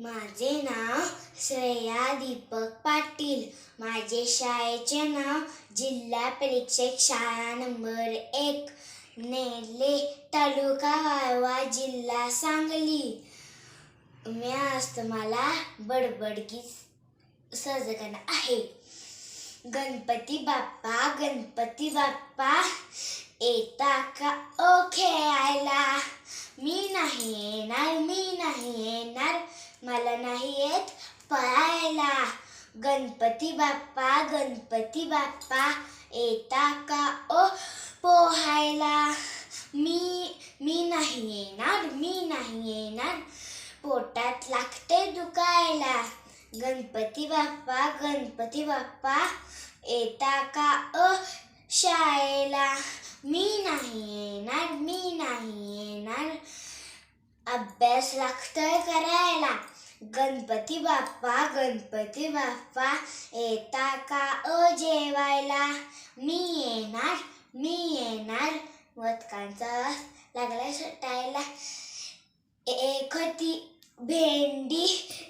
माझे नाव श्रेया दीपक पाटील. माझे शाळेचे नाव जिल्हा परीक्षक शाळा नंबर एक नेले तालुका वाळवा जिल्हा सांगली. मी आज तुम्हाला बडबडगीत साजरं करणार आहे. गणपती बाप्पा गणपती बाप्पा येता का ओ खेळायला मी नाही येणार मी नाही येणार मला नाही येत पळायला. गणपती बाप्पा गणपती बाप्पा येता का ओ पोहायला? मी मी नाही येणार मी नाही येणार. पोटात लागते दुखायला. गणपती बाप्पा गणपती बाप्पा येता का अ शाळेला? मी नाही येणार मी नाही येणार अभ्यास लागतोय करायला. गणपती बाप्पा गणपती बाप्पा येता का अ जेवायला? मी येणार मी येणार. वतकांचा लागला सुटायला. एक होती भेंडी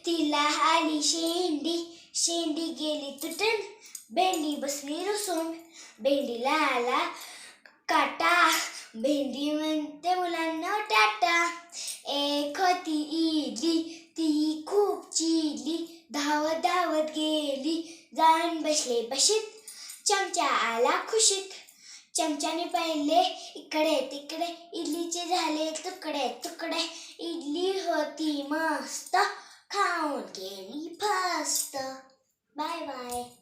तिला आली शेंडी. शेंडी गेली तुटून भेंडी बसली रुसून. भेंडीला आला काटा. भेंडी म्हणते बसले बशीत. चमचा आला खुशीत. चमच्याने पाहिले इकडे तिकडे. इडलीचे झाले तुकडे तुकडे. इडली होती मस्त. खाऊन गेली फस्त. Bye bye.